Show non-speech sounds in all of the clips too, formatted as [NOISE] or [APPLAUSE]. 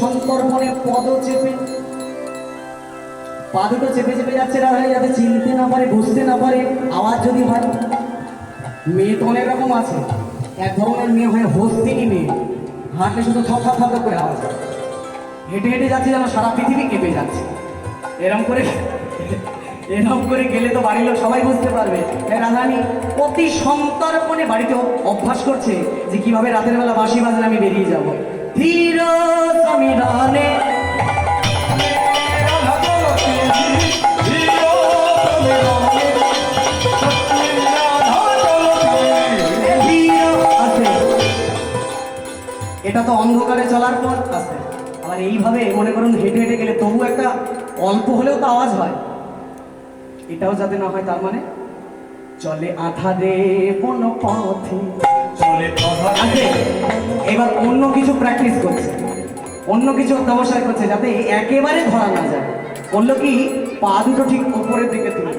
সন্তর্পণে পদ চেপে পা দুটো চেপে চেপে যাচ্ছে না হয় যাতে চিনতে না পারে, বুঝতে না পারে, আওয়াজ যদি হয়, মেয়ে তো অনেক রকম আছে, এক ধরনের মেয়ে হয় হস্তিনী মেয়ে, হাঁটলে শুধু থপা থপা করে আওয়াজ। হেঁটে হেঁটে যাচ্ছে যেন সারা পৃথিবী কেঁপে যাচ্ছে। এরম করে [LAUGHS] এরম করে গেলে তো বাড়ির লোক সবাই বুঝতে পারবে। তাই রাধারানী, অতি সন্তর্পণে বাড়িতে অভ্যাস করছে যে কীভাবে রাতের বেলা বাঁশি বাজলে আমি বেরিয়ে যাব। ধীর এটা তো অন্ধকারে চলার পর আস্তে আবার এইভাবে মনে করুন হেঁটে হেঁটে গেলে তবু একটা অল্প হলেও তো আওয়াজ হয়। এটাও যাতে না হয় তার মানে চলে আধারে কোন পথে। আস্তে। এবার অন্য কিছু প্র্যাকটিস করছে। অন্য কিছু অধ্যবসায় করছে যাতে একেবারে ধরা না যায়। বলল কি পা দুটো ঠিক উপরের দিকে তুলে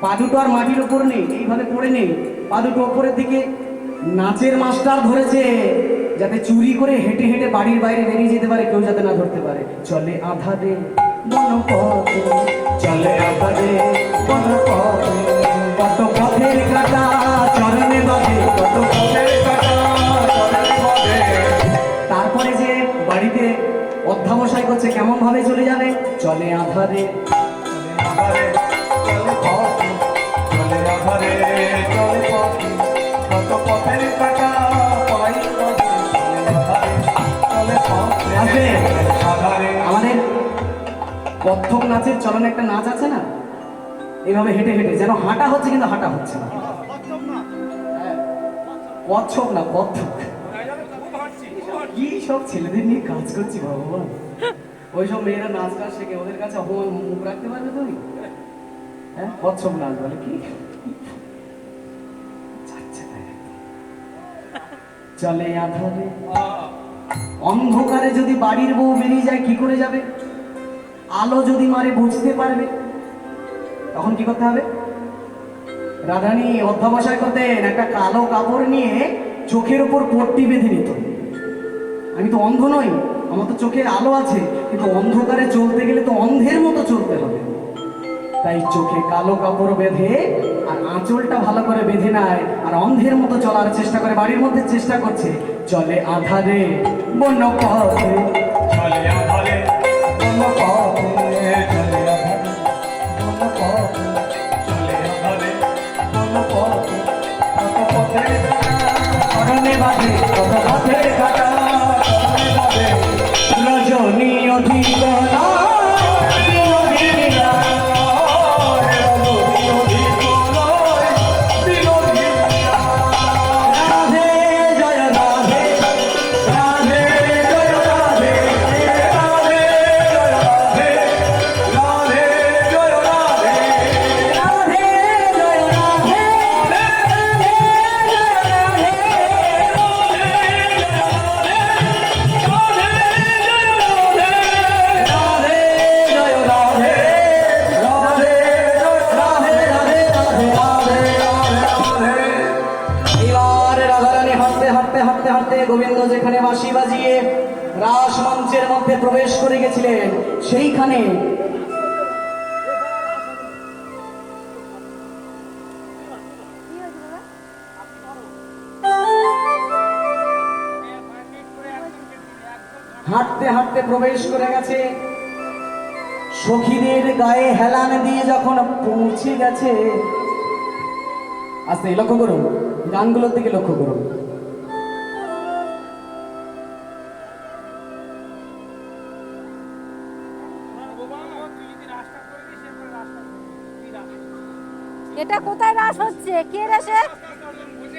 পা দুটো আর মাটির উপর নেই এইভাবে পড়ে নেই। পা দুটো ওপরের দিকে নাচের মাস্টার ধরেছে, যাতে চুরি করে হেঁটে হেঁটে বাড়ির বাইরে বেরিয়ে যেতে পারে, কেউ যাতে না ধরতে পারে। চলে আধারে বনপথে চলে আধারে তারপরে যে বাড়িতে অধ্যাবসায় করছে কেমন ভাবে চলে যাবে? চলে আধারে কত্থক নাচের চলনে একটা নাচ আছে না? এইভাবে হেঁটে হেঁটে যেন হাঁটা হচ্ছে কিন্তু হাঁটা হচ্ছে না। হ্যাঁ, কচ্ছপ না কত্থক কি সব ছেলেদের নিয়ে কাজ করছি মেয়েরা নাচ শেখে ওদের কাছে অপমান মুখ রাখতে পারবে তুমি হ্যাঁ নাচ বলে কি। চলে আধারে। অন্ধকারে যদি বাড়ির বউ বেরিয়ে যায় কি করে যাবে? আলো যদি মারে বুঝতে পারবে, তখন কি করতে হবে? রাধানী অধ্যাবসায় করতেন একটা কালো কাপড় নিয়ে চোখের উপর পট্টি বেঁধে নিত। আমি তো অন্ধ নই, আমার তো চোখের আলো আছে, কিন্তু অন্ধকারে চলতে গেলে তো অন্ধের মতো চলতে হবে। তাই চোখে কালো কাপড় বেঁধে আর আঁচলটা ভালো করে বেঁধে নেয় আর অন্ধের মতো চলার চেষ্টা করে, বাড়ির মধ্যে চেষ্টা করছে, চলে আধারে বন্য পথে। বন্য পথে, বন্য পথে, হাঁটতে হাঁটতে হাঁটতে গোবিন্দ যেখানে বাঁশি বাজিয়ে রাস মঞ্চের মধ্যে প্রবেশ করে গেছিলেন। সেইখানে হাঁটতে হাঁটতে প্রবেশ করে গেছে। সখীদের গায়ে হেলান দিয়ে যখন পৌঁছে গেছে, আস্তে লক্ষ্য করুন, গানগুলোর দিকে লক্ষ্য করুন। এটা কোথায় রাস হচ্ছে? কে রে সে?